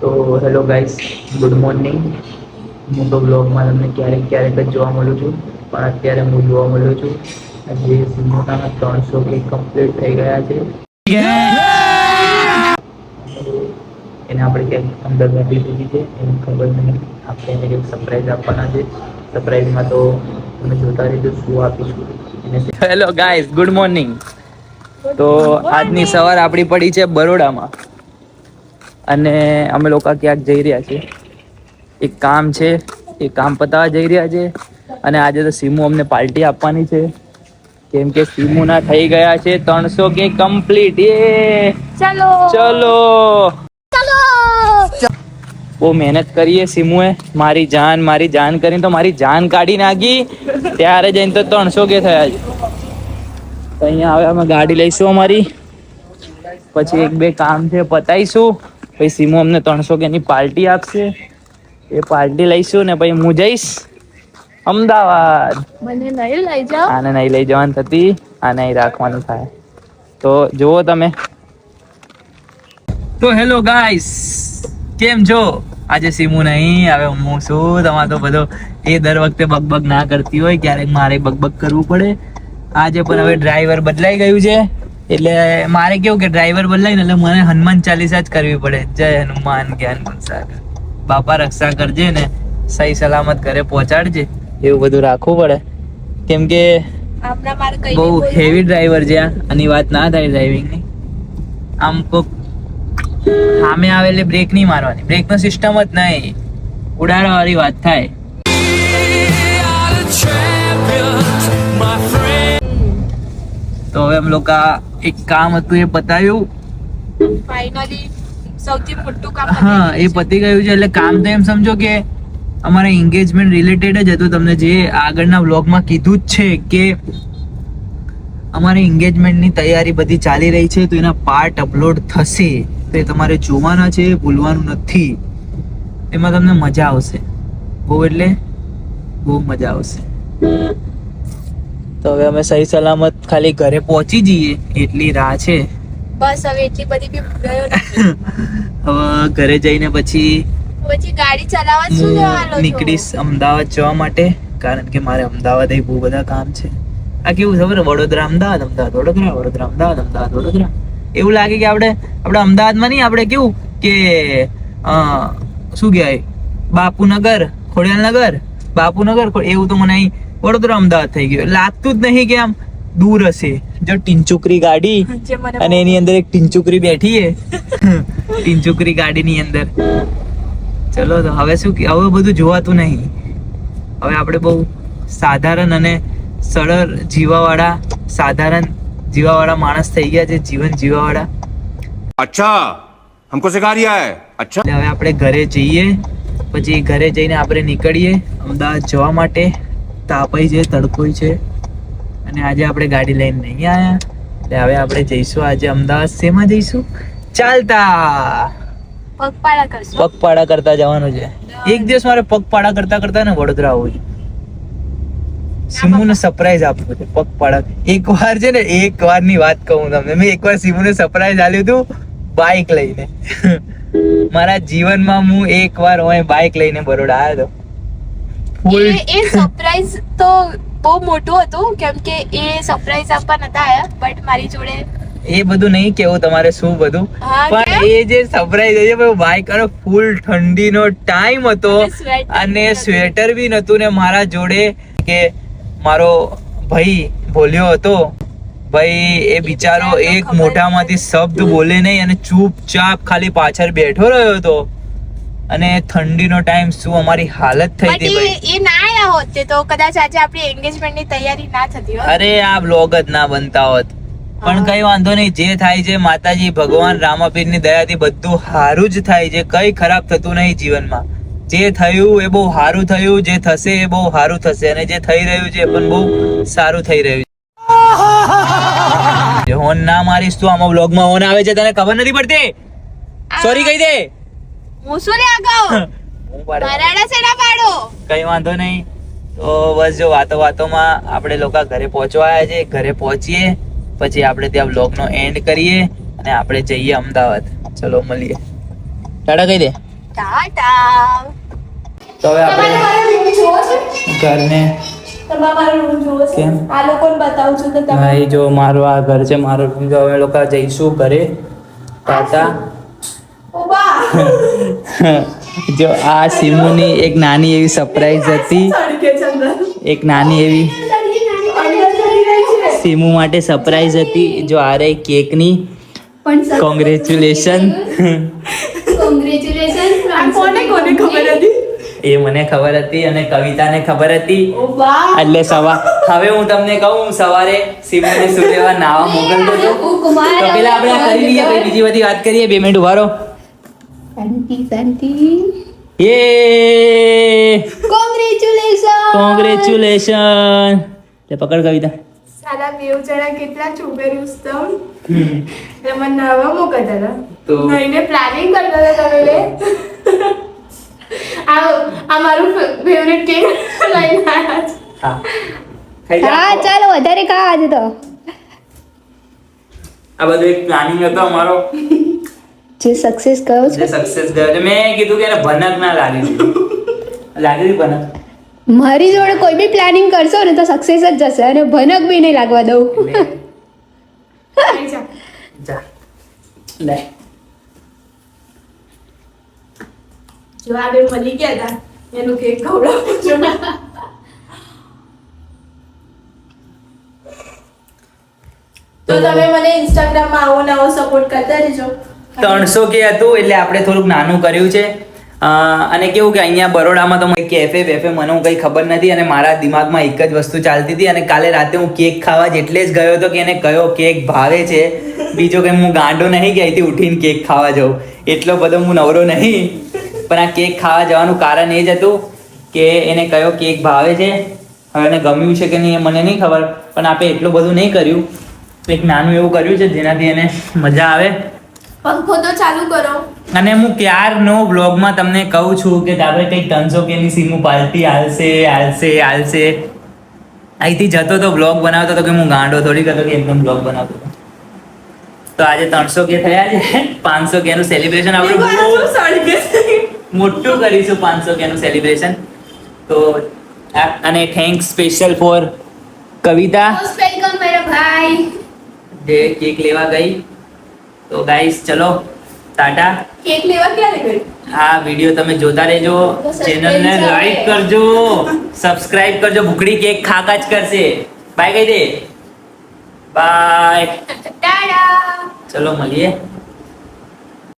તો hello guys good morning. હું તો બ્લોગમાં તમને ક્યારેક ક્યારેક જ જોવા મળું છું પણ અત્યારે હું જોવા મળ્યો છું. આજે સિમોટાના ત્રણસો કે કમ્પ્લીટ થઈ ગયા છે. એને આપણે ક્યાંક અંદર બેઠી દીધી છે એને ખબર નહીં. આપણે એને કંઈક સરપ્રાઈઝ આપવાના છે. સરપ્રાઈઝમાં તો તમે જોતા રહેજો શું આપીશું. Hello guys good morning. તો આજની સવાર આપણી પડી છે બરોડામાં. અને અમે લોકો ક્યાંક જઈ રહ્યા છીએ. એક કામ છે એ કામ પતાવવા જઈ રહ્યા છે અને આજે તો સીમુ અમને પાર્ટી આપવાની છે. કેમ કે સીમુના થઈ ગયા છે ત્રણસો કે કમ્પ્લીટ એ! ચલો! ચલો! બહુ મહેનત કરીએ સીમુએ. મારી જાન મારી જાન કરીને તો મારી જાન કાઢી નાખી. ત્યારે જઈને તો ત્રણસો કે થયા છે. તો અહીંયા હવે અમે ગાડી લઈશું અમારી. પછી એક બે કામ છે પતાઈશું. પછી સીમો અમને ત્રણસો કે ની પાર્ટી આપશે. એ પાર્ટી લઈશું ને પછી હું જઈશ અમદાવાદ. મને નહીં લઈ જાઓ. આને નહીં લઈ જવાની થતી આને અહીં રાખવાનું થાય. તો જુઓ તમે. તો હેલો ગાઈસ કેમ છો? આજે સીમુ નહીં હવે હું શું તમારે તો બધો એ દર વખતે બગબગ ના કરતી હોય ક્યારેક મારે બગબગ કરવું પડે. આજે પણ હવે ડ્રાઈવર બદલાઈ ગયું છે. એટલે મારે કેવું કે ડ્રાઈવર બદલાય ને એટલે મને હનુમાન ચાલીસા જ કરવી પડે. જય હનુમાન જ્ઞાન ગુણસાગર બાપા રક્ષા કરજે ને સહી સલામત ઘરે પહોંચાડજે એવું બધું રાખવું પડે. કેમ કે હમણાં મારે કઈ બહુ હેવી ડ્રાઈવર છે આની વાત ના થાય ડ્રાઇવિંગની આમ કોક સામે આવે એટલે બ્રેક નહીં મારવાની. બ્રેક નો સિસ્ટમ જ નહીં. ઉડાડવા વાળી વાત થાય. તો હવે અમે લોકો એક કામ હતું એ ફાઇનલી સૌથી મોટું કામ હા એ પતી ગયું છે એટલે કામ તો એમ સમજો કે અમારે એન્ગેજમેન્ટ રિલેટેડ જ હતું તમને જે આગળના વ્લોગમાં કીધું જ છે કે અમારી એન્ગેજમેન્ટની તૈયારી બધી ચાલી રહી છે તો એના પાર્ટ અપલોડ થશે. તો એ તમારે જોવાના છે ભૂલવાનું નથી. એમાં તમને મજા આવશે. બહુ એટલે બહુ મજા આવશે. તો હવે અમે સહી સલામત ખાલી ઘરે પહોંચી જઈએ એટલી રાહ છે. બસ હવે એટલી બધી બી હવે ઘરે જઈને પછી પછી ગાડી ચલાવવા શું જવાનો નીકળીશ અમદાવાદ જવા માટે કારણ કે મારે અમદાવાદ એ બહુ બધા કામ છે. આ કેવું ખબર વડોદરા અમદાવાદ અમદાવાદ વડોદરા વડોદરા અમદાવાદ અમદાવાદ વડોદરા. એવું લાગે કે આપણે આપણે અમદાવાદમાં નહીં આપણે કેવું કે શું કહેવાય? બાપુનગર ખોડિયાલનગર બાપુનગર એવું તો મને અહીં વડોદરા અમદાવાદ થઈ ગયું. લાગતું જ નહીં કે આમ દૂર હશે. જો ટીનચુકરી ગાડી અને એની અંદર એક ટીનચુકરી બેઠી હે. ટીનચુકરી ગાડીની અંદર. ચલો તો હવે શું હવે બધું જોવાતું નહીં. હવે આપણે બહુ સાધારણ અને સરળ જીવાવાળા સાધારણ જીવાવાળા માણસ થઈ ગયા છે જીવન જીવાવાળા. અચ્છા હમકો સિખા રહ્યા હે અચ્છા હવે આપણે ઘરે જઈએ. પછી ઘરે જઈને આપણે નીકળીએ અમદાવાદ જવા માટે. તાપઈ છે તડકોય છે. અને આજે આપણે ગાડી લઈને નહીં આવ્યા એટલે હવે આપણે જઈશું આજે અમદાવાદ. શેમાં જઈશું? ચાલતા. પગપાળા કરતા જવાનું છે. એક દિવસ મારે પગપાળા કરતા કરતા ને વડોદરા આવું સિમુને સરપ્રાઈઝ આપવું છે. પગપાળા. એક વાર છે ને એક વારની વાત કહું તમને. મેં એક વાર સિમુને સરપ્રાઈઝ આપ્યું હતું બાઇક લઈને. મારા જીવનમાં હું એક વાર હોય બાઇક લઈને બરોડા આવ્યો હતો. એ એ સરપ્રાઈઝ તો બહુ મોટું હતું કેમ કે એ સરપ્રાઈઝ આપવા નતા આવ્યા બટ મારી જોડે એ બધું નહીં કેવું તમારે શું બધું. પણ એ જે સરપ્રાઈઝ છે બાઇક અને ફૂલ ઠંડીનો ટાઈમ હતો અને. સ્વેટર બી નતું ને મારા જોડે કે મારો ભાઈ બોલ્યો હતો. ભાઈ એ બિચારો એક મોઢામાંથી શબ્દ બોલે નહીં અને ચૂપચાપ ખાલી પાછળ બેઠો રહ્યો હતો. અને ઠંડીનો ટાઈમ શું અમારી હાલત થઈ હતી ભાઈ? એ ના આયા હોત તો કદાચ આજે આપણી એન્ગેજમેન્ટની તૈયારી ના થતી હોત. અરે આ બ્લોગ જ ના બનતા હોત. પણ કઈ વાંધો નહીં જે થાય છે માતાજી ભગવાન રામાપીરની દયાથી બધું સારું જ થાય છે. કઈ ખરાબ થતું નહીં જીવનમાં. જે થયું એ બહુ સારું થયું જે થશે એ બહુ સારું થશે. અને જે થઈ રહ્યું છે એ પણ બહુ સારું થઈ રહ્યું છે. હોન ના મારીશ તું આમાં બ્લોગમાં હોન આવે છે તને ખબર નથી પડતી? સોરી કહી દે. હું શું રે અગાઉ હું પાડે. બરાડા છે ના પાડો? કઈ વાંધો નહીં. તો બસ જો વાતો વાતોમાં આપણે લોકો ઘરે પહોંચવા આવ્યા છે ઘરે પહોંચીએ પછી આપણે ત્યાં બ્લોગનો એન્ડ કરીએ અને આપણે જઈએ અમદાવાદ. ચલો મળીએ. ટાટા કહી દે. ટાટા. તો હવે આપણે મારો રૂમ જોવો છે? ઘરને તમારે મારો રૂમ જોવો છે? કેમ? આ લોકોને બતાવું છું તો તમે જો મારું આ ઘર છે મારું રૂમ જો અમે લોકો જઈશું ઘરે. ટાટા. જો આ સિમુની એક નાની એવી સરપ્રાઈઝ હતી. એક નાની એવી સિમુ માટે સરપ્રાઈઝ હતી. જો આ રહી કેકની. કોંગ્રેચ્યુલેશન એ મને ખબર હતી અને કવિતાને ખબર હતી. એટલે સવાર હવે હું તમને કહું હું સવારે સિમુને સુરેવા નાવા મોકલતો હતો. તો પેલા આપણે કરી લઈએ બીજી બધી વાત કરીએ. બે મિનિટ ઊભા રહો. શાંતિ શાંતિ યે કોંગ્રેચ્યુલેશન કોંગ્રેચ્યુલેશન લે પકડ કવિતા. સાદા બેવ જણા કેટલા છોકરી ઉસ્તમ. એટલે મને નાવા મોકલતા હતા. તો- નઈને પ્લાનિંગ કરતા હતા તમે લે આ આ મારું ફેવરેટ કેક લઈને આવ્યા હા. હા ચાલો વધારે ખા આજે તો. આ બધું એક પ્લાનિંગ હતો અમારો. જે સક્સેસ જે છે. સક્સેસ ગયો છે. મેં કીધું કે ભનક ના લાગી લાગી ભનક? મારી જોડે કોઈ બી પ્લાનિંગ કરશો ને તો સક્સેસ જ જશે અને ભનક બી નહીં લાગવા દઉં. જા. જા. લે. જો મળી ગયા હતા એનું કેક ખવડાવું છું. તો તમે મને ઇન્સ્ટાગ્રામમાં આવો નવો સપોર્ટ કરતા રહેજો. ત્રણસો કે હતું એટલે આપણે થોડુંક નાનું કર્યું છે. અને કેવું કે અહીંયા બરોડામાં તો કેફે વેફે મને હું કંઈ ખબર નથી અને મારા દિમાગમાં એક જ વસ્તુ ચાલતી હતી અને કાલે રાતે હું કેક ખાવા જ એટલે જ ગયો હતો કે એને કયો કેક ભાવે છે, બીજો કંઈ હું ગાંડો નહીં કે અહીંથી ઉઠીને કેક ખાવા જાઉં. એટલો બધો હું નવરો નહીં. પણ આ કેક ખાવા જવાનું કારણ એ જ હતું કે એને કયો કેક ભાવે છે. હવે એને ગમ્યું છે કે નહીં એ મને નહીં ખબર. પણ આપણે એટલું બધું નહીં કર્યું. એક નાનું એવું કર્યું છે જેનાથી એને મજા આવે. પંખો તો ચાલુ કરો. અને હું ક્યારનો વ્લોગમાં તમને કહું છું કે આપણે કંઈક ત્રણસો કેની સીમું પાલટી હાલશે હાલશે હાલશે. અહીંથી જતો તો બ્લોગ બનાવતો હતો કે હું ગાંડો થોડી કરતો કે એકદમ બ્લોગ બનાવતો તો. આજે ત્રણસો કે થયા છે? પાંચસો કેનું સેલિબ્રેશન આપણે મોટું કરીશું પાંચસો કેનું સેલિબ્રેશન તો અને thanks special for Kavita. Welcome મેરા ભાઈ. જે કેક લેવા ગઈ. તો ગાઈસ ચલો ટાટા. કેક લેવા ક્યારે ગઈ? આ વીડિયો તમે જોતા રહેજો. ચેનલ ને ચેનલને લાઈક કરજો. સબસ્ક્રાઇબ કરજો. ભૂખડી કેક ખાકા જ કરશે. બાય કહી દે. બાય ટાટા. ચલો મળીએ.